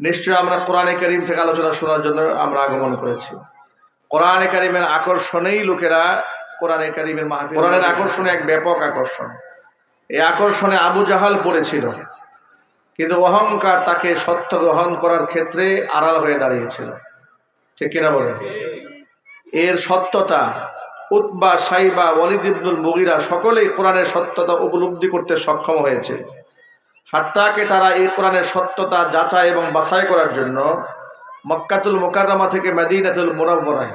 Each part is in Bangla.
নিশ্চয়ই আমরা কোরআনে করিম থেকে আলোচনা শোনার জন্য আমরা আগমন করেছি। কোরআনে কারিমের আকর্ষণেই লোকেরা কোরআনে কারিমের মাহফিল কোরআনের আকর্ষণে এক ব্যাপক আকর্ষণ। এই আকর্ষণে আবু জাহাল পড়েছিল। কিন্তু অহংকার তাকে সত্য গ্রহণ করার ক্ষেত্রে আড়াল হয়ে দাঁড়িয়েছিল। ঠিক কিনা বলে এর সত্যতা উতবা সাইবা ওয়ালিদ ইবনুল মুগিরা সকলেই কোরআনের সত্যতা উপলব্ধি করতে সক্ষম হয়েছে। হাত্তাকে তারা এই কোরআনের সত্যতা যাচাই এবং বাছাই করার জন্য মক্কাতুল মোকাররমা থেকে মেদিনাতুল মোরাব্বরায়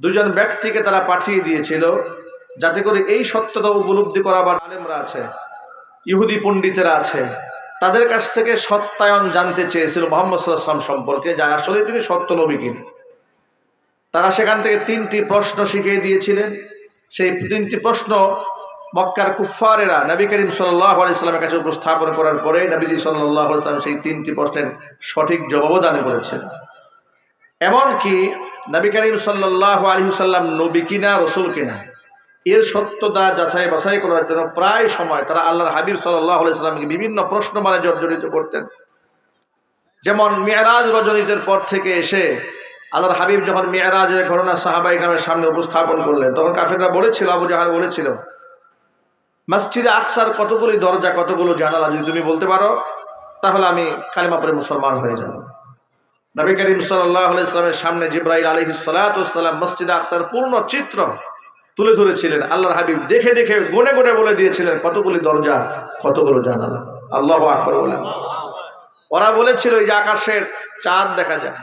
দুজন ব্যক্তিকে তারা পাঠিয়ে দিয়েছিল যাতে করে এই সত্যতা উপলব্ধি করা বা আলেমরা আছে, ইহুদি পণ্ডিতেরা আছে, তাদের কাছ থেকে সত্যায়ন জানতে চেয়েছিল মোহাম্মদ সাল্লাম সম্পর্কে, যা আসলে তিনি সত্য নবী কিনা। তারা সেখান থেকে তিনটি প্রশ্ন শিখিয়ে দিয়েছিলেন। সেই তিনটি প্রশ্ন মক্কার কুফারেরা নবী করিম সাল্লাহ আলাইস্লামের কাছে উপস্থাপন করার পরে নবীজি সাল্লাহ আলাইসলাম সেই তিনটি প্রশ্নের সঠিক জবাবও দান করেছেন। এমনকি নবী করিম সাল্লাহ আলী সাল্লাম নবী কিনা, রসুল কিনা, এর সত্যতা যাচাই বাছাই করার জন্য প্রায় সময় তারা আল্লাহর হাবিব সাল্লাহ আলাইস্লামকে বিভিন্ন প্রশ্ন মানে জর্জরিত করতেন। যেমন মেয়েরাজ রজনীতের পর থেকে এসে আল্লাহর হাবিব যখন মেয়েরাজের ঘটনা সাহাবাই গ্রামের সামনে উপস্থাপন করলেন, তখন কাফেররা বলেছিল, আবু জাহাল বলেছিল মসজিদে আকসার কতগুলি দরজা, কতগুলো জানালা যদি তুমি বলতে পারো, তাহলে আমি কালিমা পরে মুসলমান হয়ে যাব। নবী করিম সাল্লাহ ইসলামের সামনে জিব্রাহিল আলহি সালাতাম মসজিদে আকসার পূর্ণ চিত্র তুলে ধরেছিলেন। আল্লাহর হাবিব দেখে দেখে গুনে গুনে বলে দিয়েছিলেন, কতগুলি দরজা, কতগুলো জানালা? আল্লাহ আকবর বলেন। ওরা বলেছিল, এই যে আকাশের চাঁদ দেখা যায়।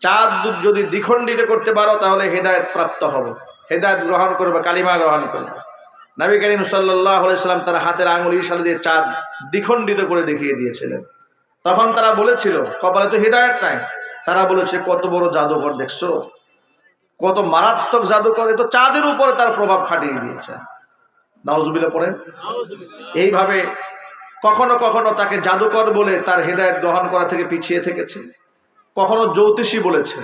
চাঁদ যদি দ্বিখণ্ডিত করতে পারো, তাহলে হেদায়ত প্রাপ্ত হবে। হেদায়ত গ্রহণ করবে, কালিমা গ্রহণ করবে। নবী করিম সাল্লাহ সাল্লাম তার হাতের আঙুল ইশারা দিয়ে চাঁদ দ্বিখণ্ডিত করে দেখিয়ে দিয়েছিলেন। তখন তারা বলেছিল, কপালে তো হৃদায়ত নাই। তারা বলেছে, কত বড় জাদুকর দেখছ? কত মারাত্মক জাদুকর তো চাঁদের উপরে তার প্রভাব খাটিয়ে দিয়েছে। নাউজুবিল্লা পড়েন। এইভাবে কখনো কখনো তাকে জাদুকর বলে তার হৃদায়ত গ্রহণ করা থেকে পিছিয়ে থেকেছে। কখনো জ্যোতিষী বলেছে,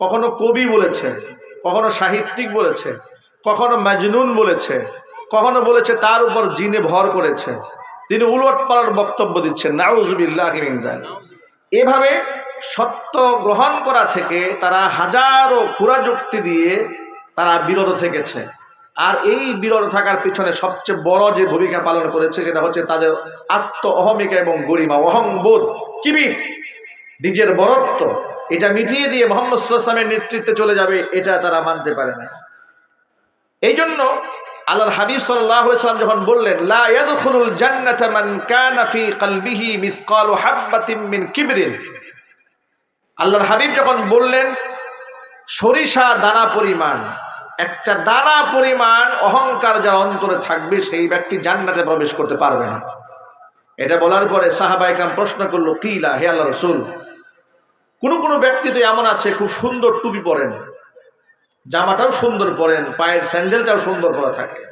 কখনো কবি বলেছে, কখনো সাহিত্যিক বলেছে, কখনো মাজনুন বলেছে কখনো বলেছে, তার উপর জিনে ভর করেছে। তিনি উলট পালার বক্তব্য দিচ্ছেন, নাউজুবিল্লাহ এভাবে সত্য গ্রহণ করা থেকে তারা হাজারো খুরা যুক্তি দিয়ে তারা বিরত থেকেছে। আর এই বিরত থাকার পিছনে সবচেয়ে বড় যে ভূমিকা পালন করেছে, সেটা হচ্ছে তাদের আত্ম অহমিকা এবং গরিমা। অহংবোধ কিবি নিজের বরত্ব। এটা মিটিয়ে দিয়ে মোহাম্মদ সাল্লামের নেতৃত্বে চলে যাবে, এটা তারা মানতে পারে না এই জন্য আল্লাহর হাবিব সাল্লাম যখন বললেন, লা ইয়াদখুলুল জান্নাতা মান কানা ফি কলবিহি মিসকালু হাববাতিন মিন কিবরিন। আল্লাহর হাবিব যখন বললেন, সরিষা দানা পরিমাণ, একটা দানা পরিমাণ অহংকার যার অন্তরে থাকবে, সেই ব্যক্তি জান্নাতে প্রবেশ করতে পারবে না। এটা বলার পরে সাহাবাইকাম প্রশ্ন করল, কিলা, হে আল্লাহ রসুল, কোনো কোনো ব্যক্তি তো এমন আছে, খুব সুন্দর টুপি পরেন জামাটাও সুন্দর পরেন পায়ের স্যান্ডেলটাও সুন্দর পরা থাকে।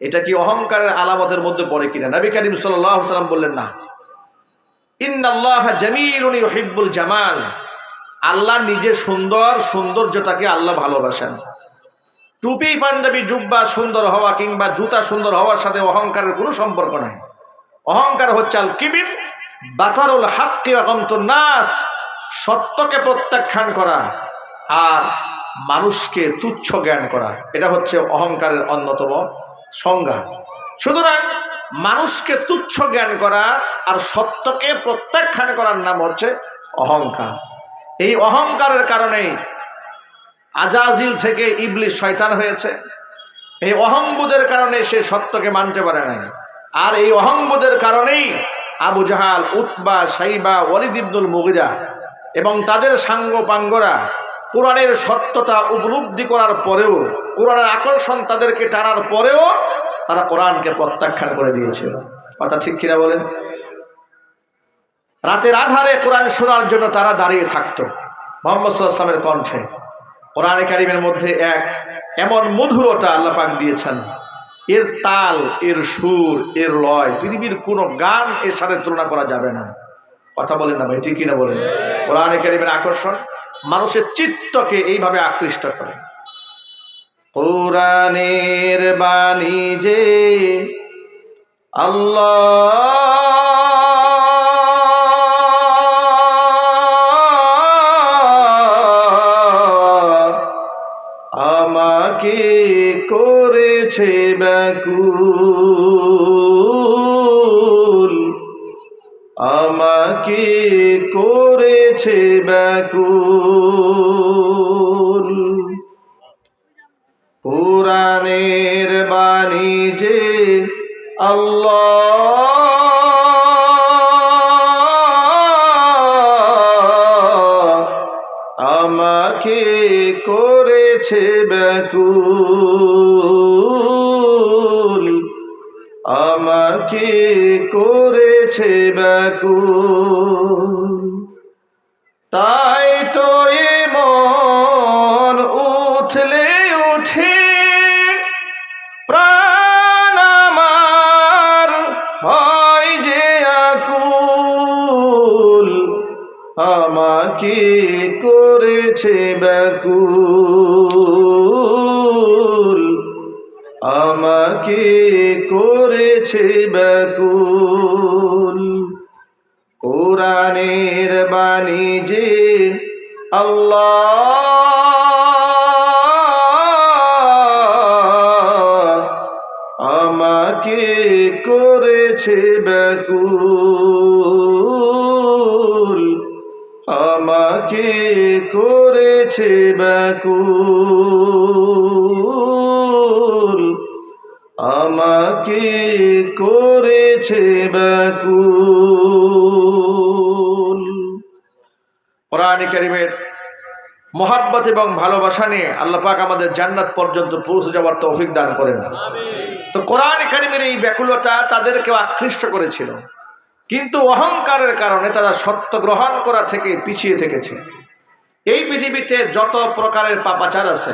এটা কি অহংকারের আলামতের মধ্যে পড়ে কিনা? নবী করিম সাল্লাম বললেন, না। ইন্নাল্লাহ জামিলুনি হিব্বুল জামাল। আল্লাহ নিজে সুন্দর সৌন্দর্যতাকে আল্লাহ ভালোবাসেন। টুপি, পাঞ্জাবি, জুব্বা সুন্দর হওয়া কিংবা জুতা সুন্দর হওয়ার সাথে অহংকারের কোনো সম্পর্ক নাই। অহংকার হচ্ছে আল কিবির বাতারুল হাক্কি নাস সত্যকে প্রত্যাখ্যান করা। আর মানুষকে তুচ্ছ জ্ঞান করা, এটা হচ্ছে অহংকারের অন্যতম সংজ্ঞা। সুতরাং মানুষকে তুচ্ছ জ্ঞান করা আর সত্যকে প্রত্যাখ্যান করার নাম হচ্ছে অহংকার। এই অহংকারের কারণেই আজাজিল থেকে ইবলিশ শয়তান হয়েছে। এই অহংবোধের কারণে সে সত্যকে মানতে পারে নাই। আর এই অহংবোধের কারণেই আবু জাহাল, উতবা, সাইবা, ওয়ালিদ ইবনুল মুগিরা এবং তাদের সাঙ্গ পাঙ্গরা কোরআনের সত্যতা উপলব্ধি করার পরেও, কোরআনের আকর্ষণ তাদেরকে টানার পরেও তারা কোরআনকে প্রত্যাখ্যান করে দিয়েছিল। কথা ঠিক কিনা বলেন? রাতের আধারে কোরআন শোনার জন্য তারা দাঁড়িয়ে থাকতো, মোহাম্মদ কণ্ঠে। কোরআনে কারিমের মধ্যে এক, এমন মধুরতা আল্লাপাক দিয়েছেন, এর তাল, এর সুর, এর লয়, পৃথিবীর কোনো গান এর সাথে তুলনা করা যাবে না। কথা বলেন না ভাই, ঠিক কিনা বলেন? কোরআনে কারিমের আকর্ষণ? মানুষের চিত্তকে এইভাবে আকৃষ্ট করে। কোরআনের বাণী যে আল্লাহ আমাকে করেছে ব্যাকু আমাকে কো করেছে ব্যাকুল। কোরআনের বাণী যে আল্লাহ আমাকে করেছে ব্যাকুল। আমাকে করেছে ব্যাকুল। তাই তো মন উঠলে উঠে। প্রাণ ভয় যে আকুল, আমাকে করেছে ব্যাকুল। আমাকে করেছে ব্যাকুল। কোরআনের বাণী যে আল্লাহ আমাকে করেছে ব্যাকুল। আমাকে করেছে ব্যাকুল। আমাকে করেছে ব্যাকুল। কোরআন কারিমের মহাব্বত এবং ভালোবাসা নিয়ে আল্লাহ পাক আমাদের জান্নাত পর্যন্ত পৌঁছে যাওয়ার তৌফিক দান করেন। তো কোরআন কারিমের এই ব্যাকুলতা তাদেরকে আকৃষ্ট করেছিল। কিন্তু অহংকারের কারণে তারা সত্য গ্রহণ করা থেকে পিছিয়ে থেকেছে। এই পৃথিবীতে যত প্রকারের পাপাচার আছে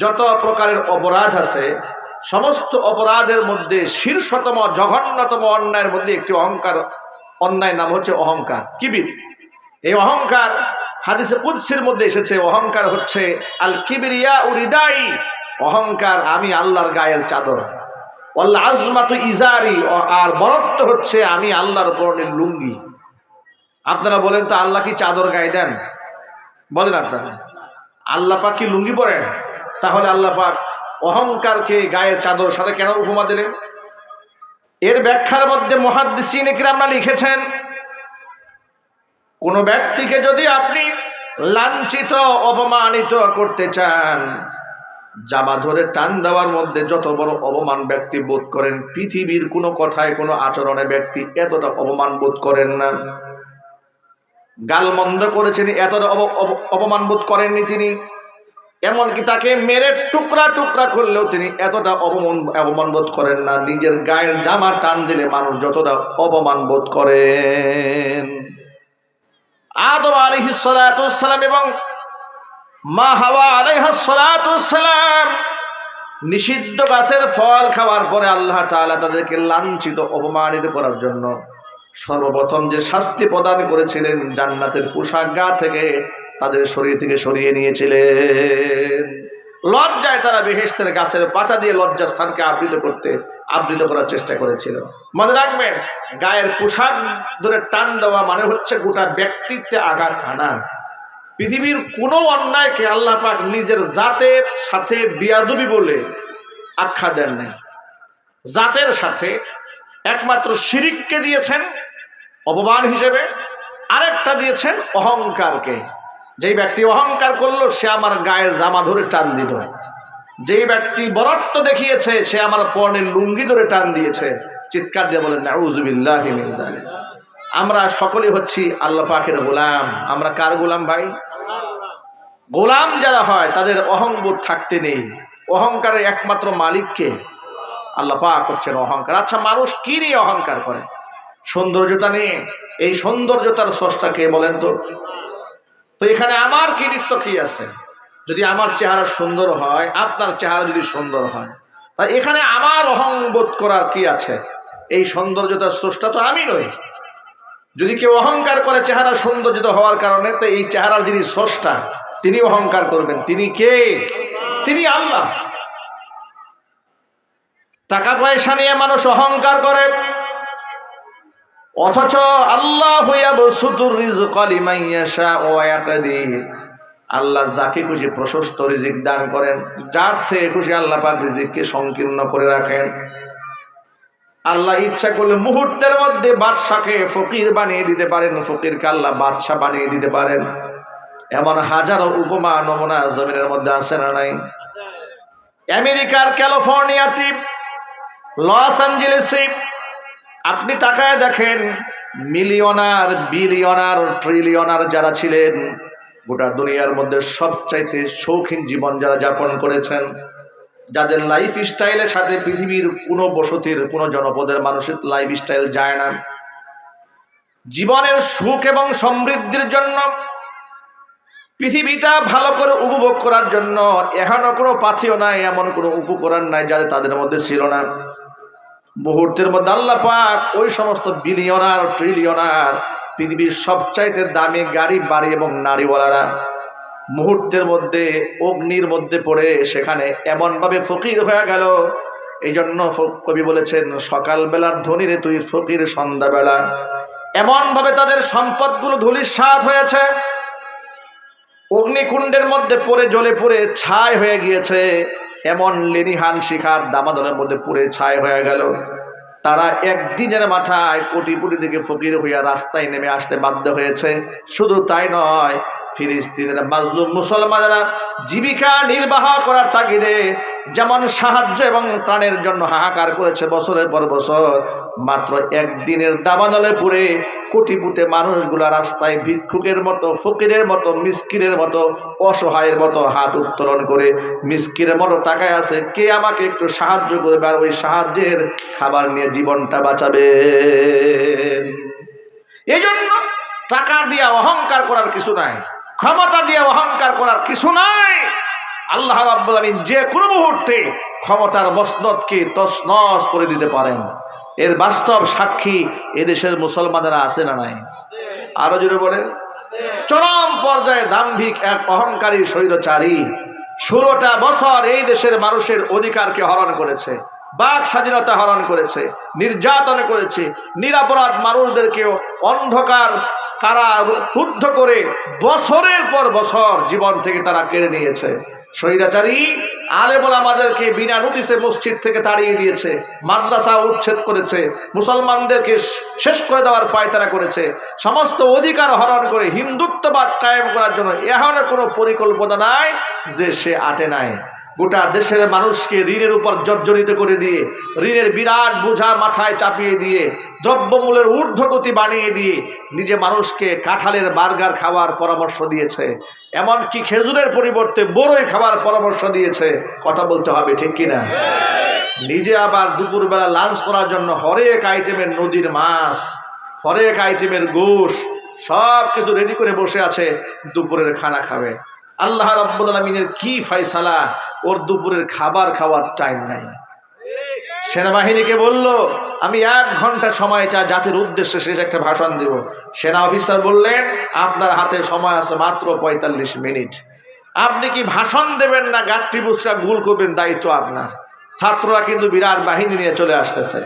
যত প্রকারের অপরাধ আছে সমস্ত অপরাধের মধ্যে শীর্ষতম জঘন্যতম অন্যায়ের মধ্যে একটি অহংকার অন্যায় নাম হচ্ছে অহংকার কিবির। এই অহংকার হাদিসে কুৎসির মধ্যে এসেছে, অহংকার হচ্ছে আল কিবিরিয়া উরিদাই। অহংকার আমি আল্লাহর গায়ের চাদর। আল্লাহ আজমাতু ইজারি। আর বরত্ব হচ্ছে আমি আল্লাহর পরনের লুঙ্গি। আপনারা বলেন, তো আল্লাহ কি চাদর গায়ে দেন? বলেন আপনারা। আল্লাহ পাক কি লুঙ্গি পরেন? তাহলে আল্লাহ পাক অহংকারকে গায়ের চাদর সাথে কেন উপমা দিলেন? এর ব্যাখ্যার মধ্যে মহাদ্দিসিন আমরা লিখেছেন কোন ব্যক্তিকে যদি আপনি লাঞ্ছিত, অপমানিত করতে চান, জামা ধরে টান দেওয়ার মধ্যে যত বড় অপমান ব্যক্তি বোধ করেন, পৃথিবীর কোনো কথায়, কোনো আচরণে ব্যক্তি এতটা অপমান বোধ করেন না। গাল মন্দ করেছেন, এতটা অপমান বোধ করেননি তিনি। এমনকি তাকে মেরে টুকরা টুকরা করলেও তিনি এতটা অপমান অপমান বোধ করেন না। নিজের গায়ের জামা টান দিলে মানুষ যতটা অপমান বোধ করেন। আদম আলিহিসালাম এবং মা হাওয়া আলাইহাসালাম নিষিদ্ধ গাছের ফল খাওয়ার পরে আল্লাহ তাআলা তাদেরকে লাঞ্ছিত, অপমানিত করার জন্য সর্বপ্রথম যে শাস্তি প্রদান করেছিলেন জান্নাতের পোশাক গা থেকে তাদের শরীর থেকে সরিয়ে নিয়েছিলেন। লজ্জায় তারা বেহেস্তের গাছের পাতা দিয়ে লজ্জা স্থানকে আবৃত করতে আবৃত করার চেষ্টা করেছিল। মনে রাখবেন, গায়ের পোশাক ধরে টান দেওয়া মানে হচ্ছে গোটা ব্যক্তিত্বে আঘাত হানা। পৃথিবীর কোনো অন্যায়কে আল্লাহ পাক নিজের জাতের সাথে বিয়াদুবি বলে আখ্যা দেন নাই। জাতের সাথে একমাত্র শিরিককে দিয়েছেন, অপমান হিসেবে। আরেকটা দিয়েছেন অহংকারকে। যেই ব্যক্তি অহংকার করল, সে আমার গায়ের জামা ধরে টান দিল। যেই ব্যক্তি বরত্ব দেখিয়েছে, সে আমার পর্ণের লুঙ্গি ধরে টান দিয়েছে। চিৎকার দিয়ে বলেন নাউজুবিল্লাহ আমরা সকলে হচ্ছি আল্লাহ পাকের গোলাম। আমরা কার গোলাম ভাই? গোলাম যারা হয়, তাদের অহংবোধ থাকতে নেই। অহংকারের একমাত্র মালিককে আল্লাহ পাক হচ্ছেন অহংকার। আচ্ছা মানুষ কি নিয়ে অহংকার করে? সৌন্দর্যতা নিয়ে? এই সৌন্দর্যতার স্রষ্টা কে বলেন তো? তো এখানে আমার কৃতিত্ব কি আছে? যদি আমার চেহারা সুন্দর হয়, আপনার চেহারা যদি সুন্দর হয়। তা এখানে আমার অহংবোধ করার কি আছে? এই সৌন্দর্যতার স্রষ্টা তো আমি নই। যদি কেউ অহংকার করে চেহারা সৌন্দর্যিত হওয়ার কারণে, তো এই চেহারার যিনি স্রষ্টা, তিনি অহংকার করবেন। তিনি কে? তিনি আল্লাহ। টাকা পয়সা নিয়ে মানুষ অহংকার করে। অথচ আল্লাহ আল্লাহ যাকে খুশি প্রশস্ত রিজিক দান করেন, যার থেকে খুশি আল্লাহ পাক রিজিককে সংকীর্ণ করে রাখেন। আল্লাহ ইচ্ছা করলে মুহূর্তের মধ্যে বাদশাকে ফকির বানিয়ে দিতে পারেন, ফকিরকে আল্লাহ বাদশাহ বানিয়ে দিতে পারেন। এমন হাজারো উপমা, নমুনা জমিনের মধ্যে আছে না নাই? আমেরিকার ক্যালিফোর্নিয়া টিপ লস অ্যাঞ্জেলেসে, আপনি তাকায় দেখেন, মিলিয়নার, বিলিয়নার, ট্রিলিয়নার যারা ছিলেন গোটা দুনিয়ার মধ্যে সবচাইতে শৌখিন জীবন যারা যাপন করেছেন, যাদের লাইফ স্টাইলের সাথে পৃথিবীর কোনো বসতির, কোনো জনপদের মানুষের লাইফ স্টাইল যায় না। জীবনের সুখ এবং সমৃদ্ধির জন্য, পৃথিবীটা ভালো করে উপভোগ করার জন্য এখনও কোনো পাথিও নাই, এমন কোনো উপকরণ নাই যাদের তাদের মধ্যে ছিল না। মুহূর্তের মধ্যে আল্লাহ পাক ওই সমস্ত বিলিয়নার ট্রিলিয়নার পৃথিবীর সবচাইতে দামি গাড়ি, বাড়ি এবং নারীওয়ালারা মুহূর্তের মধ্যে, অগ্নির মধ্যে পড়ে সেখানে এমনভাবে ফকির হয়ে গেল। এই জন্য কবি বলেছেন, সকালবেলার ধনীরে তুই ফকির, সন্ধ্যাবেলা। এমনভাবে তাদের সম্পদগুলো ধুলির স্বাদ হয়েছে। অগ্নিকুণ্ডের মধ্যে পড়ে, জ্বলে পড়ে, ছাই হয়ে গিয়েছে। এমন লেনিহান শিখার দামাদনের মধ্যে পুড়ে, ছাই হয়ে গেল। তারা একদিনের মাথায় কোটিপুটি থেকে ফকির হইয়া রাস্তায় নেমে আসতে বাধ্য হয়েছে। শুধু তাই নয় ফিলিস্তিনের মাজলুম মুসলমানেরা জীবিকা নির্বাহ করার তাগিদে যেমন সাহায্য এবং ত্রাণের জন্য হাহাকার করেছে বছরের পর বছর, মাত্র একদিনের দাবানলে পুড়ে কোটিপুটে মানুষগুলা রাস্তায় ভিক্ষুকের মতো, ফকিরের মতো মিসকিরের মতো, অসহায়ের মতো হাত উত্তোলন করে মিসকিরের মতো তাকায় আছে। কে আমাকে একটু সাহায্য করবে আর ওই সাহায্যের খাবার নিয়ে জীবনটা বাঁচাবে? এই জন্য টাকা দিয়ে অহংকার করার কিছু নাই। ক্ষমতা দিয়ে অহংকার করার কিছু নাই। আল্লাহ রাব্বুল আলামিন যে কোনো মুহূর্তে ক্ষমতার মসনদকে তছনছ করে দিতে পারেন। এর বাস্তব সাক্ষী এদেশের মুসলমানেরা আছে না নাই? আরও জুড়ে বলেন। চরম পর্যায়ে দাম্ভিক এক অহংকারী স্বৈরচারী ষোলোটা বছর এই দেশের মানুষের অধিকারকে হরণ করেছে, বাক স্বাধীনতা হরণ করেছে, নির্যাতন করেছে, নিরাপরাধ মানুষদেরকেও অন্ধকার কারা রুদ্ধ করে বছরের পর বছর জীবন থেকে তারা কেড়ে নিয়েছে। স্বৈরাচারী আলেমুল আমাদেরকে বিনা নোটিসে মসজিদ থেকে তাড়িয়ে দিয়েছে, মাদ্রাসা উচ্ছেদ করেছে, মুসলমানদেরকে শেষ করে দেওয়ার পায়তারা করেছে। সমস্ত অধিকার হরণ করে হিন্দুত্ববাদ কায়েম করার জন্য এখনও কোনো পরিকল্পনা নাই যে সে আটে নাই। গোটা দেশের মানুষকে ঋণের উপর জর্জরিত করে দিয়ে, ঋণের বিরাট বোঝা মাথায় চাপিয়ে দিয়ে, দ্রব্যমূল্যের ঊর্ধ্বগতি বানিয়ে দিয়ে নিজে মানুষকে কাঁঠালের বার্গার খাওয়ার পরামর্শ দিয়েছে। এমনকি খেজুরের পরিবর্তে বড়ই খাওয়ার পরামর্শ দিয়েছে। কথা বলতে হবে, ঠিক কিনা? নিজে আবার দুপুরবেলা লাঞ্চ করার জন্য হরেক আইটেমের নদীর মাছ, হরেক আইটেমের গোশ, সব কিছু রেডি করে বসে আছে, দুপুরের খানা খাবে। আল্লাহ রব্বুল আলমিনের কি ফয়সালা? ওর দুপুরের খাবার খাওয়ার টাইম নাই। সেনাবাহিনীকে বলল, আমি এক ঘণ্টা সময় চা জাতির উদ্দেশ্যে শেষ একটা ভাষণ দেব। সেনা অফিসার বললেন, আপনার হাতে সময় আছে মাত্র পঁয়তাল্লিশ মিনিট। আপনি কি ভাষণ দেবেন না গাঠটি বুসরা গুল করবেন, দায়িত্ব আপনার। ছাত্ররা কিন্তু বিরাট বাহিনী নিয়ে চলে আসতেছে।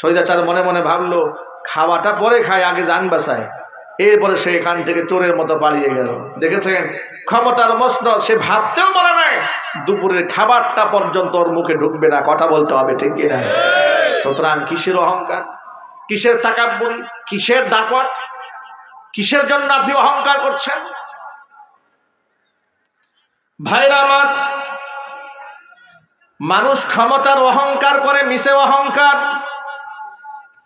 সৈদাচার মনে মনে ভাবলো, খাওয়াটা পরে খায় আগে যান বাসায় এরপরে সে এখান থেকে চোরের মতো পালিয়ে গেল। দেখেছেন? ক্ষমতার মসন সে ভাবতেও পারে নাই, দুপুরের খাবারটা পর্যন্ত ওর মুখে ঢুকবে না, কথা বলতে হবে, ঠিক কিনা? সুতরাং কিসের অহংকার? কিসের তাকাব্বুরি কিসের দাপট? কিসের জন্য আপনি অহংকার করছেন? ভাইরা আমার, মানুষ ক্ষমতার অহংকার করে মিশে অহংকার।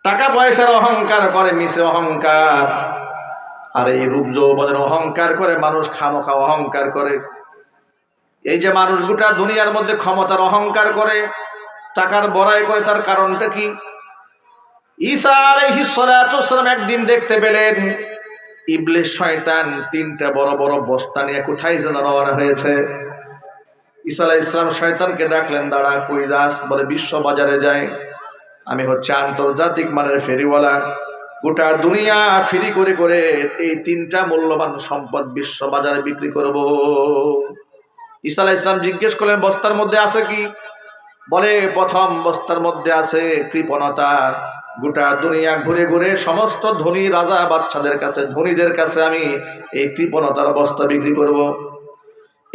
টাকা পয়সার অহংকার করে মিশে অহংকার। আর এই রূপ যৌবনের অহংকার করে মানুষ খামোখা অহংকার করে। এই যে মানুষ গোটা দুনিয়ার মধ্যে ক্ষমতার অহংকার করে, টাকার বড়াই করে, তার কারণটা কি? ঈসা ওয়াসসালাম একদিন দেখতে পেলেন, ইবলিস শয়তান তিনটা বড় বড় বস্তা নিয়ে কোথায় যেন রওনা হয়েছে। ঈসা আলাইহিস সালাম শয়তানকে ডাকলেন, দাঁড়া, কই বলে বিশ্ব বাজারে যায় আমি হচ্ছে আন্তর্জাতিক মানের ফেরিওয়ালা। গোটা দুনিয়া ফিরি করে করে এই তিনটা মূল্যবান সম্পদ বিশ্ব বাজারে বিক্রি করব। ঈসা ইসলাম জিজ্ঞেস করলেন, বস্তার মধ্যে আছে কি? বলে, প্রথম বস্তার মধ্যে আছে কৃপণতা। গোটা দুনিয়া ঘুরে ঘুরে সমস্ত ধনী রাজা বাচ্চাদের কাছে, ধনীদের কাছে আমি এই কৃপণতার বস্তা বিক্রি করব।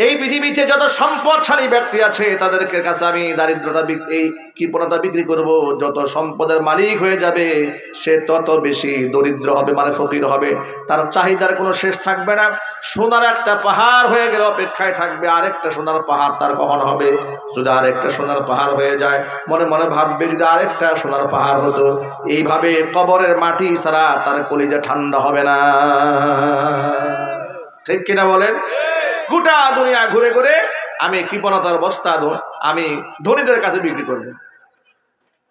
এই পৃথিবীতে যত সম্পদশালী ব্যক্তি আছে, তাদেরকে কাছে আমি দারিদ্রতা এই কৃপণতা বিক্রি করব। যত সম্পদের মালিক হয়ে যাবে, সে তত বেশি দরিদ্র হবে মানে ফকির হবে। তার চাহিদার কোনো শেষ থাকবে না। সোনার একটা পাহাড় হয়ে গেলে অপেক্ষায় থাকবে, আরেকটা সোনার পাহাড় তার কখন হবে? যদি আরেকটা সোনার পাহাড় হয়ে যায়, মনে মনে ভাববে যদি আরেকটা সোনার পাহাড় হতো। এইভাবে কবরের মাটি ছাড়া তার কলিজা ঠান্ডা হবে না। ঠিক কিনা বলেন? গোটা দুনিয়া ঘুরে ঘুরে আমি কৃপণতার বস্তা আমি ধনীদের কাছে বিক্রি করব।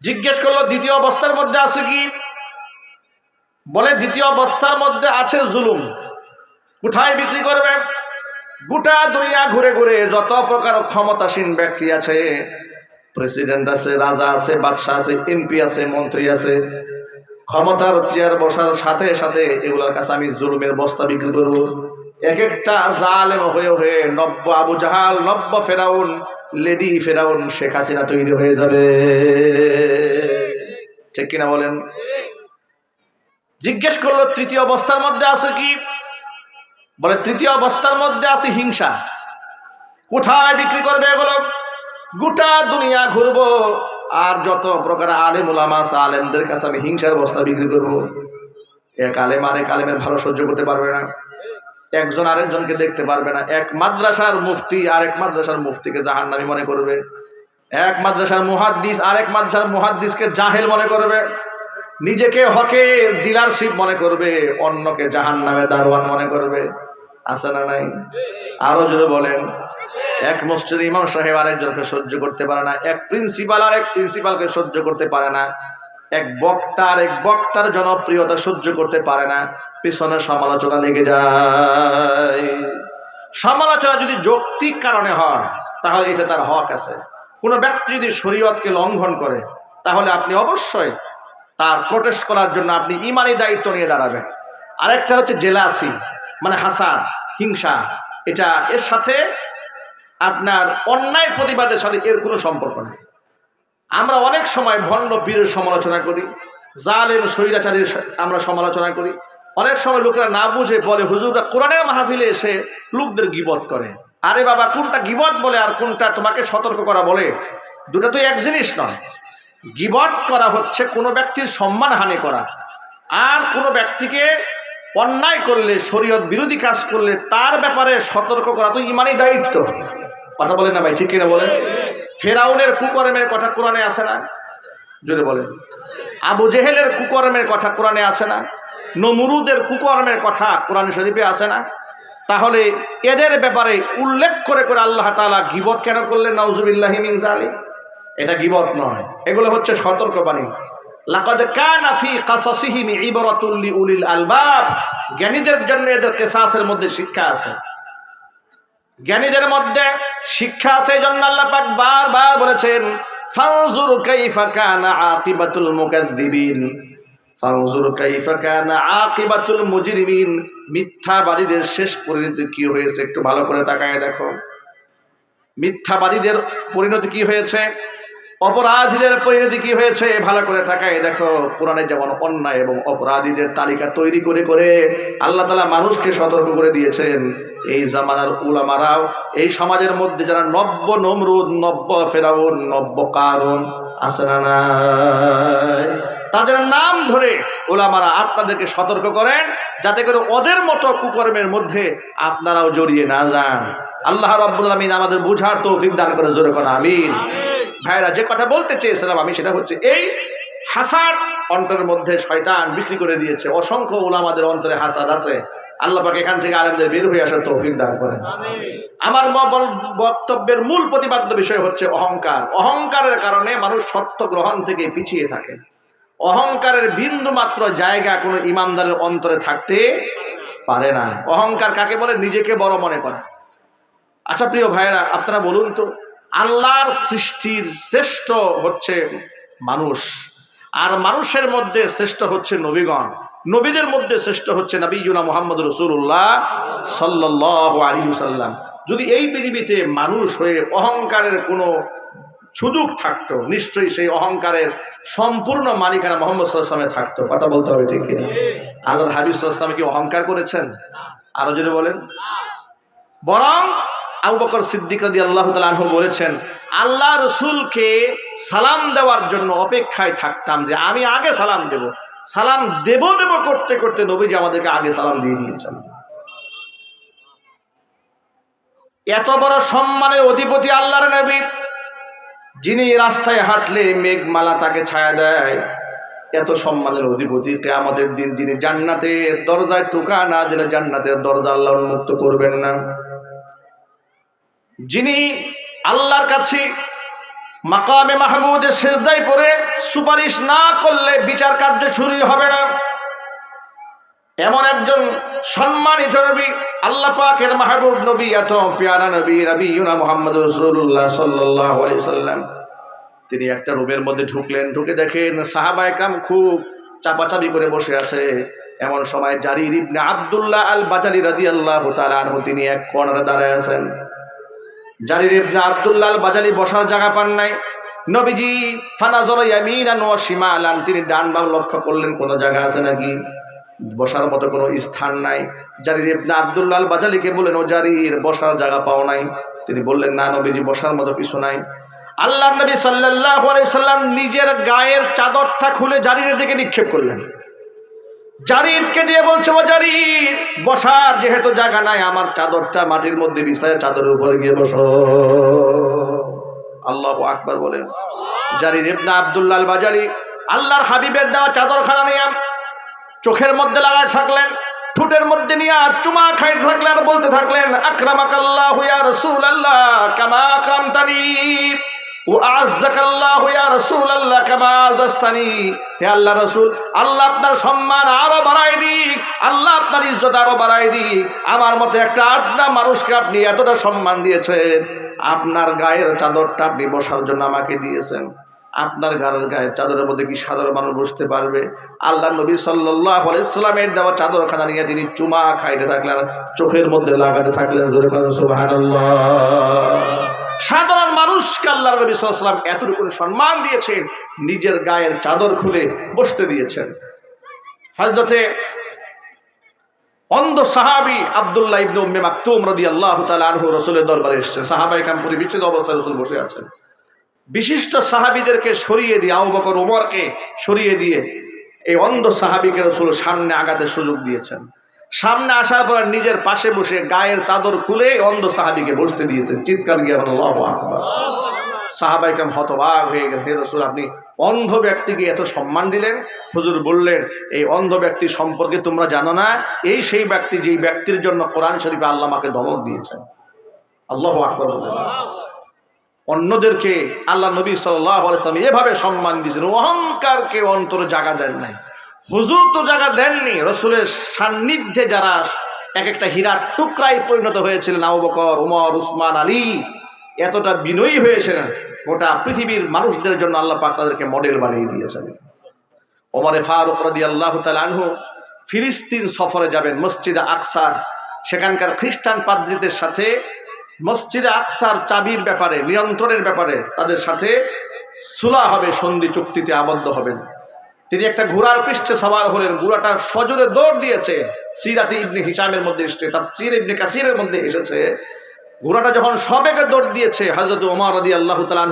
জিজ্ঞেস করল, দ্বিতীয় অবস্থার মধ্যে আছে কি? বলে, দ্বিতীয় অবস্থার মধ্যে আছে জুলুম। কোথায় বিক্রি করবে? গোটা দুনিয়া ঘুরে ঘুরে যত প্রকার ক্ষমতাসীন ব্যক্তি আছে, প্রেসিডেন্ট আছে, রাজা আছে, বাদশাহ আছে, এমপি আছে, মন্ত্রী আছে, ক্ষমতার চেয়ার বসার সাথে সাথে এগুলোর কাছে আমি জুলুমের বস্তা বিক্রি করব। এক একটা জালেম হয়ে হয়ে নব্য আবু জাহাল, নব্য ফেরাউন, লেডি ফেরাউন, শেখ হাসিনা তৈরি হয়ে যাবে। ঠিক কিনা বলেন? জিজ্ঞেস করল, তৃতীয় অবস্থার মধ্যে আছে কি? বলে, তৃতীয় অবস্থার মধ্যে আছে হিংসা। কোথায় বিক্রি করবে এগুলো? গোটা দুনিয়া ঘুরবো আর যত প্রকার আলেম ওলামা আছে, আলেমদের কাছে আমি হিংসার বস্তা বিক্রি করব। এক আলেম আরেক আলেমের ভালো সহ্য করতে পারবে না। একজন আরেকজনকে দেখতে পারবে না। এক মাদ্রাসার মুফতি আরেক মাদ্রাসার মুফতিকে জাহান্নামি মনে করবে। এক মাদ্রাসার মুহাদ্দিস আরেক মাদ্রাসার মুহাদ্দিসকে জাহেল মনে করবে। নিজেকে হকে ডিলারশিপ মনে করবে, অন্যকে জাহান নামে দারোয়ান মনে করবে। আছে না নাই? আরও যদি বলেন। এক মসজিদ ইমাম সাহেব আরেকজনকে সহ্য করতে পারে না। এক প্রিন্সিপাল আর এক প্রিন্সিপালকে সহ্য করতে পারে না। এক বক্তা আর এক বক্তার জনপ্রিয়তা সহ্য করতে পারে না। পিছনে সমালোচনা লেগে যায়। সমালোচনা যদি যৌক্তিক কারণে হয়, তাহলে এটা তার হক আছে। কোনো ব্যক্তি যদি শরীয়তকে লঙ্ঘন করে, তাহলে আপনি অবশ্যই তার প্রোটেস্ট করার জন্য আপনি ইমানি দায়িত্ব নিয়ে দাঁড়াবেন। আরেকটা হচ্ছে জেলাসি মানে হাসাদ হিংসা। এটা এর সাথে আপনার অন্যায় প্রতিবাদের সাথে এর কোনো সম্পর্ক নেই। আমরা অনেক সময় ভণ্ড পীরের সমালোচনা করি, জালেম, স্বৈরাচারীর স- আমরা সমালোচনা করি। অনেক সময় লোকেরা না বুঝে বলে, হুজুররা কোরআনের মাহফিলে এসে লোকদের গিবত করে। আরে বাবা, কোনটা গিবত বলে আর কোনটা তোমাকে সতর্ক করা বলে? দুটা তো এক জিনিস নয়। গিবত করা হচ্ছে কোনো ব্যক্তির সম্মান হানি করা। আর কোনো ব্যক্তিকে অন্যায় করলে, শরীয়ত বিরোধী কাজ করলে তার ব্যাপারে সতর্ক করা তো ইমানই দায়িত্ব। কথা বলেন না ভাই, ঠিক কিনা বলেন? ফেরাউনের কুকর্মের কথা কোরআনে আসে না? যদি বলেন। আবু জেহেলের কুকর্মের কথা কোরআনে আসে না? নমরুদের কুকর্মের কথা কোরআন শরীফে আসে না? তাহলে এদের ব্যাপারে উল্লেখ করে করে আল্লাহ তাআলা গিবত কেন করলেন? নওজুবিল্লাহি মিন জালিক এটা গিবত নয়। এগুলো হচ্ছে সতর্কবাণী। লাকাদ কানা ফি কাসাসিহিম ইবরাতুল আলবাব। জ্ঞানীদের জন্য এদের কেসাসের মধ্যে শিক্ষা আছে। জ্ঞানীদের মধ্যে শিক্ষা আছে এই জন্য আল্লাহ পাক বারবার বলেছেন, ফানজুর কাইফা কানা আকিবাতুল মুকাদ্দিবিন। ফানজুর কাইফা কানা আকিবাতুল মুজরিমিন। মিথ্যাবাদীদের শেষ পরিণতি কি হয়েছে? একটু ভালো করে তাকায় দেখো। মিথ্যাবাদীদের পরিণতি কি হয়েছে? অপরাধীদের পরিণতি কি হয়েছে? ভালো করে তাকায় দেখো। কোরআনে যেমন অন্যায় এবং অপরাধীদের তালিকা তৈরি করে করে আল্লাহ তালা মানুষকে সতর্ক করে দিয়েছেন। এই জামানার উলামারাও এই সমাজের মধ্যে যারা নব্য নমরুদ নব্য ফেরাউন নব্য কারণ আছে না তাদের নাম ধরে ওলামারা আপনাদেরকে সতর্ক করেন যাতে করে ওদের মতো কুকর্মের মধ্যে আপনারাও জড়িয়ে না যান। আল্লাহ রব্বুল আলমিন আমাদের বুঝার তৌফিক দান করে জোরে করা আমিন। ভাইরা যে কথা বলতে চেয়েছিলাম আমি সেটা হচ্ছে এই হাসার অন্তরের মধ্যে শয়তান বিক্রি করে দিয়েছে। অসংখ্য ওলামাদের অন্তরে হাসাদ আছে। আল্লাহ পাক এখান থেকে আলেমদের বের হয়ে আসার তৌফিক দান করেন। আমার বক্তব্যের মূল প্রতিপাদ্য বিষয় হচ্ছে অহংকার। অহংকারের কারণে মানুষ সত্য গ্রহণ থেকে পিছিয়ে থাকে। অহংকারের বিন্দু মাত্র জায়গা কোনো ইমানদারের অন্তরে থাকতে পারে না। অহংকার কাকে বলে? নিজেকে বড় মনে করা। আচ্ছা প্রিয় ভাইয়েরা আপনারা বলুন তো আল্লাহর সৃষ্টির শ্রেষ্ঠ হচ্ছে মানুষ আর মানুষের মধ্যে শ্রেষ্ঠ হচ্ছে নবীগণ। নবীদের মধ্যে শ্রেষ্ঠ হচ্ছে নবীজুনা মোহাম্মদ রসুল্লাহ সাল্লাহ আলী সাল্লাম যদি এই পৃথিবীতে মানুষ হয়ে অহংকারের কোনো সুযোগ থাকতো, নিশ্চয়ই সেই অহংকারের সম্পূর্ণ মালিকানা মোহাম্মদ সাল্লামে থাকতো। কথা বলতে হবে ঠিক কিনা? আল্লাহ হাবিব কি অহংকার করেছেন? আরও যদি বলেন। বরং আবু বকর সিদ্দিক রাদি আল্লাহ তালু বলেছেন, আল্লাহ রসুলকে সালাম দেওয়ার জন্য অপেক্ষায় থাকতাম যে আমি আগে সালাম দেব। সালাম দেব দেব করতে করতে নবীজি আমাদেরকে আগে সালাম দিয়ে দিয়েছেন। এত বড় সম্মানের অধিপতি আল্লাহর নবী, যিনি রাস্তায় হাঁটলে মেঘমালা তাকে ছায়া দেয়, এত সম্মানের অধিপতি আমাদের দিন যিনি জান্নাতের দরজায় টোকা না দিলে জান্নাতের দরজা আল্লাহ উন্মুক্ত করবেন না। যিনি আল্লাহর কাছে মাকামে মাহমুদের শেষদাই পরে সুপারিশ না করলে বিচার কার্য শুরু হবে না। এমন একজন সম্মানিত নবী, আল্লাহ পাকের মাহবুব নবী, এত পেয়ারা নবী রবি মোহাম্মদ রসুল্লাহ সাল্লাহ সাল্লাম তিনি একটা রুমের মধ্যে ঢুকলেন, ঢুকে দেখেন সাহাবা একরাম খুব চাপাচাপি করে বসে আছে। এমন সময় জারির ইবনে আবদুল্লাহ আল বাজালি রাদি আল্লাহ তালানহু তিনি এক কর্নারে দাঁড়ায় আছেন। জারির ইবনে আবদুল্লাহ বাজালি বসার জায়গা পান নাই। নবীজি, ফানাজর ইয়ামিনান ওয়া শিমালান, তিনি ডান বাম লক্ষ্য করলেন, কোনো জায়গা আছে নাকি? বসার মতো কোনো স্থান নাই। জারির ইবনে আবদুল্লাহ বাজালিকে বললেন, ও জারির, বসার জায়গা পাও নাই। তিনি বললেন, না নবীজি, বসার মতো কিছু নাই। আল্লাহ নবী সাল্লাহ সাল্লাম নিজের গায়ের চাদরটা খুলে জারিরের দিকে নিক্ষেপ করলেন। জারিদকে দিয়ে বলছে, ও জারিদ, বসার যেহেতু জায়গা নাই, আমার চাদরটা মাটির মধ্যে বিছায় চাদরের উপরে গিয়ে বসো। আল্লাহ আকবার বলেন জারির ইবনা আব্দুল্লাহ বাজারি আল্লাহর হাবিবের দেওয়া চাদর খানা নিয়ে চোখের মধ্যে লাগায় থাকলেন, ঠোঁটের মধ্যে নিয়ে আর চুমা খাই থাকলেন আর বলতে থাকলেন আকরামাক আল্লাহ রাসূল আল্লাহ কামা আকরামতানি। আল্লাহ রাসূল, আল্লাহ আপনার দিক, আল্লাহ আপনার ইজ্জত দিক। আমার একটা মানুষকে আপনি এতটা সম্মান দিয়েছেন, আপনার গায়ের চাদরটা আপনি বসার জন্য আমাকে দিয়েছেন। আপনার গায়ের গায়ের চাদরের মধ্যে কি সাধারণ মানুষ বসতে পারবে? আল্লাহ নবী সাল্লাহ ইসলামের দেওয়া চাদর খানা নিয়ে তিনি চুমা খাইতে থাকলেন চোখের মধ্যে লাগাতে থাকলেন সাধারণ মানুষকে আল্লাহ নবী সাল্লাম এতটুকু সম্মান দিয়েছেন, নিজের গায়ের চাদর খুলে বসতে দিয়েছেন। হজরতে অন্ধ সাহাবি আবদুল্লাহ ইবনে উম্মে মাকতুম রাদিয়াল্লাহু তাআলা আনহু রাসূলের দরবারে এসেছেন। সাহাবায়ে কাম পরিবিচ্ছিন্ন অবস্থায় রাসূল বসে আছেন। বিশিষ্ট সাহাবিদেরকে সরিয়ে দিয়ে, আবু বকর ওমরকে সরিয়ে দিয়ে এই অন্ধ সাহাবিকে রসুল সামনে আগাতে সুযোগ দিয়েছেন। সামনে আসার পর নিজের পাশে বসে গায়ের চাদর খুলে অন্ধ সাহাবিকে বসতে দিয়েছেন চিৎকার গিয়ে সাহাবাই কেমন হতবাক হয়ে গেছে রসুল, আপনি অন্ধ ব্যক্তিকে এত সম্মান দিলেন? হুজুর বললেন, এই অন্ধ ব্যক্তি সম্পর্কে তোমরা জানো না, এই সেই ব্যক্তি যেই ব্যক্তির জন্য কোরআন শরীফে আল্লাহ আমাকে ধমক দিয়েছেন। আল্লাহ আকবর অন্যদেরকে আল্লাহ নবী সাল্লাম এভাবে সম্মান দিয়েছেন। অহংকারকে অন্তরে জাগা দেন নাই। হুজুর তো জায়গা দেননি, রসুলের সান্নিধ্যে যারা এক একটা হীরার টুকরাই পরিণত হয়েছিলেন, আবু উমর, উসমান, আলী, এতটা বিনয়ী হয়েছিলেন গোটা পৃথিবীর মানুষদের জন্য আল্লাহ পাক তাদেরকে মডেল বানিয়ে দিয়েছেন। ওমরে ফারুক রাদি আল্লাহ আনহু ফিলিস্তিন সফরে যাবেন মসজিদে আকসার, সেখানকার খ্রিস্টান পাদ্রীদের সাথে মসজিদে আকসার চাবির ব্যাপারে, নিয়ন্ত্রণের ব্যাপারে তাদের সাথে সুলা হবে, সন্ধি চুক্তিতে আবদ্ধ হবেন। তিনি একটা ঘোড়ার পৃষ্ঠে সবার হলেন। ঘোড়াটা সজোরে দৌড় দিয়েছে। সিরাতি ইবনে হিসামের মধ্যে এসছে তার চির ইবনে কাসিরের মধ্যে এসেছে। ঘোড়াটা যখন সবেগে দৌড় দিয়েছে হজরত ওমর রদি আল্লাহ তালাহ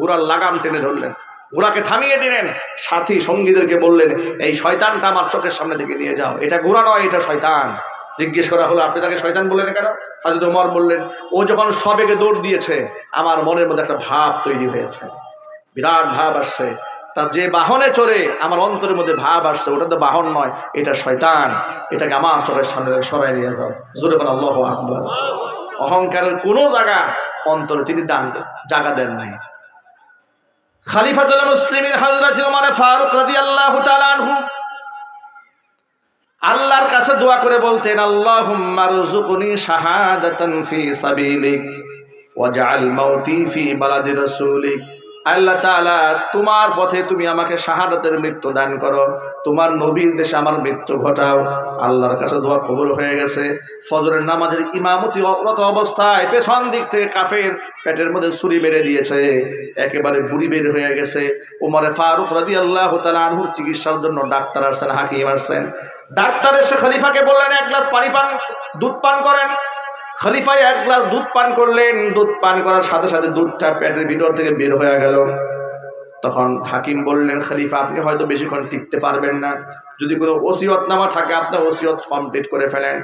ঘোড়ার লাগাম টেনে ধরলেন। ঘোড়াকে থামিয়ে দিলেন। সাথী সঙ্গীদেরকে বললেন, এই শয়তানটা আমার চোখের সামনে থেকে নিয়ে যাও। এটা ঘোড়া নয়, এটা শয়তান। জিজ্ঞেস করা হলো, আপনি তাকে শয়তান বললেন কেন? হাজরত ওমর বললেন, ও যখন সবেগে দৌড় দিয়েছে, আমার মনের মধ্যে একটা ভাব তৈরি হয়েছে। বিরাট ভাব আসছে। তার যে বাহনে চড়ে আমার অন্তরের মধ্যে ভাব আসছে, ওটা তো বাহন নয়, এটা শয়তান। এটাকে আমার চোখের সামনে সরাই নিয়ে যাও। জোরে আল্লাহ অহংকারের কোনো জায়গা অন্তরে তিনি দান জায়গা দেন নাই। খালিফাতুল মুসলিমের হযরত ওমর ফারুক রাদিয়াল্লাহু তাআলা আনহু আল্লাহর কাছে দোয়া করে বলতেন, আল্লাহুম্মা রযুকনি শাহাদাতান ফি সাবিলিক ওয়াজআল মাউতি ফি বালাদি রাসূলিক। আল্লাহ তাআলা তোমার পথে তুমি আমাকে শাহাদাতের মৃত্যু দান করো। তোমার নবীর দেশে আমার মৃত্যু ঘটাও। আল্লাহর কাছে দোয়া কবুল হয়ে গেছে। ফজরের নামাজের ইমামতি অপ্রত অবস্থায় পেছন দিক থেকে কাফের পেটের মধ্যে ছুরি মেরে দিয়েছে। একেবারে বুড়ি বের হয়ে গেছে। উমরে ফারুক রাদি আল্লাহ তালা আনহুর চিকিৎসার জন্য ডাক্তার আসছেন, হাকিম আসছেন। ডাক্তার এসে খলিফাকে বললেন, এক গ্লাস পানি পান, দুধ পান করেন। খলিফাই এক গ্লাস দুধ পান করলেন। দুধ পান করার সাথে সাথে দুধটা পেটের ভিতর থেকে বের হয়ে গেল। তখন হাকিম বললেন, খলিফা, আপনি হয়তো বেশিক্ষণ টিকতে পারবেন না। যদি কোনো ওসিয়তনামা থাকে, আপনার ওসিয়ত কমপ্লিট করে ফেলেন।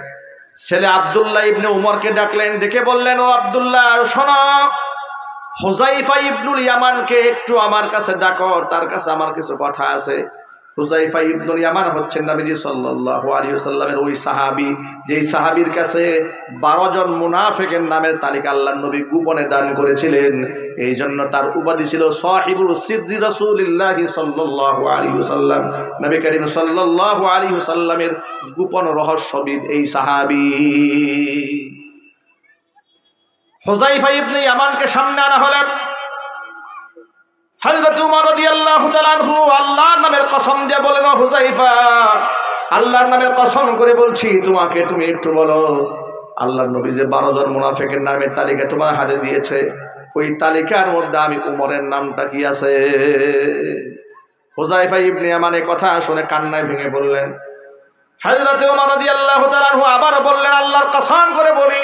ছেলে আবদুল্লাহ ইবনে উমরকে ডাকলেন, ডেকে বললেন, ও আবদুল্লাহ, শোনো হুজাইফা ইবনুল ইয়ামানকে একটু আমার কাছে ডাকো, তার কাছে আমার কিছু কথা আছে। হুজাইফা ইবনুল ইয়ামান হচ্ছেন নবীজি সাল্লাল্লাহু আলাইহি ওয়াসাল্লামের ওই সাহাবী। যেই সাহাবীর কাছে 12 জন মুনাফিকের নামের তালিকা আল্লাহর নবী গোপনে দান করেছিলেন এই জন্য তার উপাধি ছিল সাহিবুল সিদ্দি রাসূলুল্লাহ সাল্লাল্লাহু আলাইহি ওয়াসাল্লাম। নবী করিম সাল্লাল্লাহু আলাইহি ওয়াসাল্লামের গোপন রহস্যবিদ এই সাহাবী। হুজাইফা ইবনে ইয়ামানকে সামনে আনা হলেন। হযরত উমর রাদিয়াল্লাহু তাআলা আনহু আল্লাহর নামের কসম দিয়ে বলেন হুজাইফা আল্লাহর নামের কসম করে বলছি, তোমাকে তুমি একটু বলো, আল্লাহর নবী যে বারো জন মুনাফিকের নামের তালিকা তোমার হাতে দিয়েছে, ওই তালিকার মধ্যে আমি উমরের নামটা কি আছে? হুজাইফা ইবনে এই কথা শুনে কান্নায় ভেঙে বললেন হযরত উমর রাদিয়াল্লাহু তাআলা আবার বললেন, আল্লাহর কসম করে বলি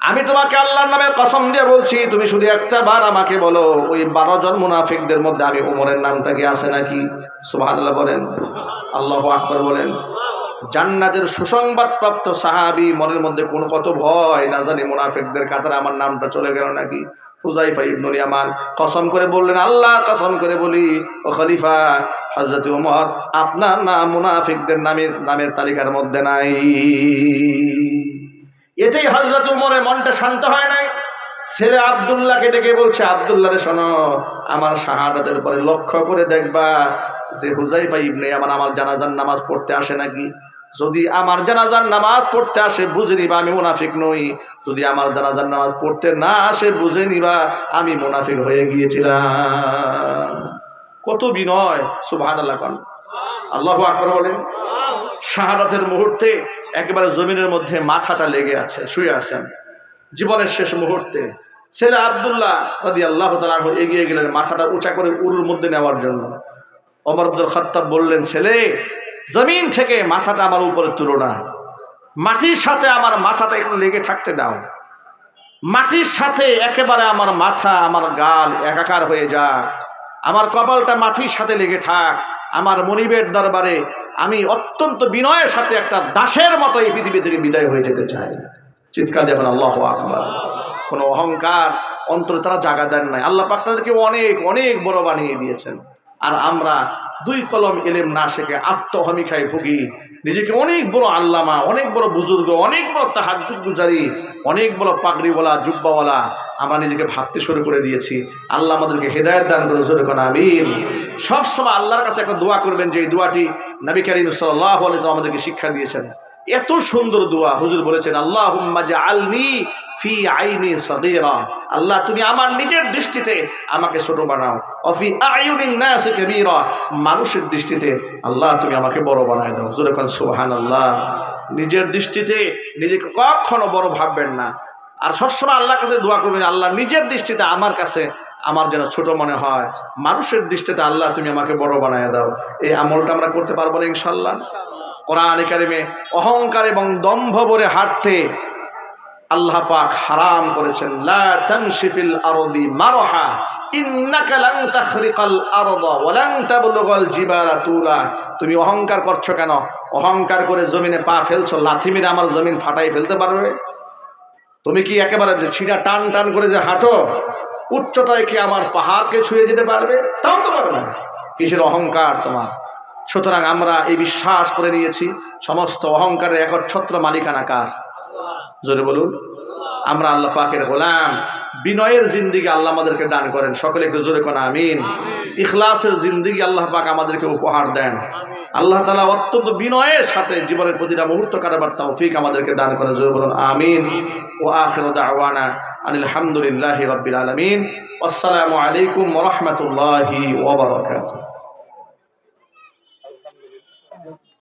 আমি তোমাকে আল্লাহর নামে কসম দিয়ে বলছি, তুমি শুধু একটা বার আমাকে বলো, ওই বারো জন মুনাফিকদের মধ্যে আমি উমরের নামটা কি আছে নাকি? সুবহানাল্লাহ বলেন। আল্লাহ আকবর বলেন। জান্নাতের সুসংবাদ প্রাপ্ত সাহাবি মনের মধ্যে কোন কত ভয়, না জানি মুনাফিকদের কাতারে আমার নামটা চলে গেল নাকি? হুজাইফা ইবনুল কসম করে বললেন, আল্লাহ কসম করে বলি, ও খলিফা, হযরত ওমর আপনার নাম মুনাফিকদের নামের নামের তালিকার মধ্যে নাই। এটাই হজরত উমরের মনটা শান্ত হয় নাই। ছেলে আবদুল্লাহকে ডেকে বলছে, আবদুল্লাহ রে, শোনো, আমার শাহাদাতের পরে লক্ষ্য করে দেখবা যে হুজাইফা ইবনে আমার আমার জানাজার নামাজ পড়তে আসে নাকি? যদি আমার জানাজার নামাজ পড়তে আসে, বুঝে নিবা আমি মুনাফিক নই। যদি আমার জানাজার নামাজ পড়তে না আসে, বুঝে নিবা আমি মুনাফিক হয়ে গিয়েছিলাম। কত বিনয়, সুবহানাল্লাহ কন। আল্লাহু আকবার বলেন। শাহাদাতের মুহূর্তে একেবারে জমিনের মধ্যে মাথাটা লেগে আছে, শুয়ে আছেন জীবনের শেষ মুহূর্তে ছেলে আবদুল্লাহ রাদি আল্লাহ তালা এগিয়ে গেলেন মাথাটা উঁচা করে উরুর মধ্যে নেওয়ার জন্য। অমর আব্দুল খত্তাব বললেন, ছেলে, জমিন থেকে মাথাটা আমার উপরে তুলো না মাটির সাথে আমার মাথাটা একটু লেগে থাকতে দাও। মাটির সাথে একেবারে আমার মাথা, আমার গাল একাকার হয়ে যাক। আমার কপালটা মাটির সাথে লেগে থাক। আমার মনিবের দরবারে আমি অত্যন্ত বিনয়ের সাথে একটা দাসের মতো এই পৃথিবী থেকে বিদায় হয়ে যেতে চাই। চিৎকার দেখুন আল্লাহ আকবার। কোনো অহংকার, অন্তরে তারা জাগা দেন নাই। আল্লাহ পাক তাদেরকে অনেক অনেক বড় বানিয়ে দিয়েছেন। আর আমরা দুই কলম এলেম না শেখে আত্মহমিকায় ভুগি। নিজেকে অনেক বড় আল্লামা, অনেক বড় বুজুর্গ, অনেক বড় তাহাজুদ গুজারি, অনেক বড় পাগড়িওয়ালা, জুব্বাওয়ালা আমরা নিজেকে ভাবতে শুরু করে দিয়েছি। আল্লাহ আমাদেরকে হেদায়ত দান করে জোরে কোন আমিন। সবসময় আল্লাহর কাছে একটা দোয়া করবেন, যে এই দোয়াটি নবী করিম সাল্লাহ আলাইসলাম আমাদেরকে শিক্ষা দিয়েছেন। এত সুন্দর দোয়া হুজুর বলেছেন আল্লাহ আলনি ফি আইনি সদিরা আল্লাহ, তুমি আমার নিজের দৃষ্টিতে আমাকে ছোট বানাও। অফি আয়ুনিন নাস কাবীরা। মানুষের দৃষ্টিতে আল্লাহ, তুমি আমাকে বড় বানায় দাও। জোরে কোন সুবহানাল্লাহ। নিজের দৃষ্টিতে নিজেকে কখনো বড় ভাববেন না। আর সবসময় আল্লাহর কাছে দোয়া করবেন আল্লাহ নিজের দৃষ্টিতে আমার কাছে আমার যেন ছোট মনে হয়। মানুষের দৃষ্টিতে আল্লাহ তুমি আমাকে বড় বানায় দাও। এই আমলটা আমরা করতে পারব না ইনশাল্লাহ কোরআন কারিমে অহংকার এবং দম্ভ ভরে হাঁটতে আল্লাহ পাক হারাম করেছেন। লা আরদি মারহা আরদা তুমি অহংকার করছ কেন? অহংকার করে জমিনে পা ফেলছো, লাথি মেরে আমার জমিন ফাটাই ফেলতে পারবে? তুমি কি একেবারে ছিঁড়া টান টান করে যে হাঁটো, উচ্চতায় কি আমার পাহাড়কে ছুঁয়ে যেতে পারবে? তাও তো পারবে না। কিসের অহংকার তোমার? সুতরাং আমরা এই বিশ্বাস করে নিয়েছি, সমস্ত অহংকারের একচ্ছত্র মালিকানা কার? জোরে বলুন, আমরা আল্লাহ পাকের গোলাম। বিনয়ের জিন্দিগি আল্লাহ আমাদেরকে দান করেন। সকলে একটু জোরে কোন আমিন। ইখলাসের জিন্দিগি আল্লাহ পাক আমাদেরকে উপহার দেন। আল্লাহ তালা অত্যন্ত বিনয়ের সাথে জীবনের প্রতিটা মুহূর্ত কারবার তৌফিক আমাদেরকে দান করেন। জোরে বলুন আমিন। ও আখির দাওয়ানা আনিল হামদুলিল্লাহি রাব্বিল আলমিন। আসসালামু আলাইকুম রহমতুল্লাহি ওবরাকাতুহু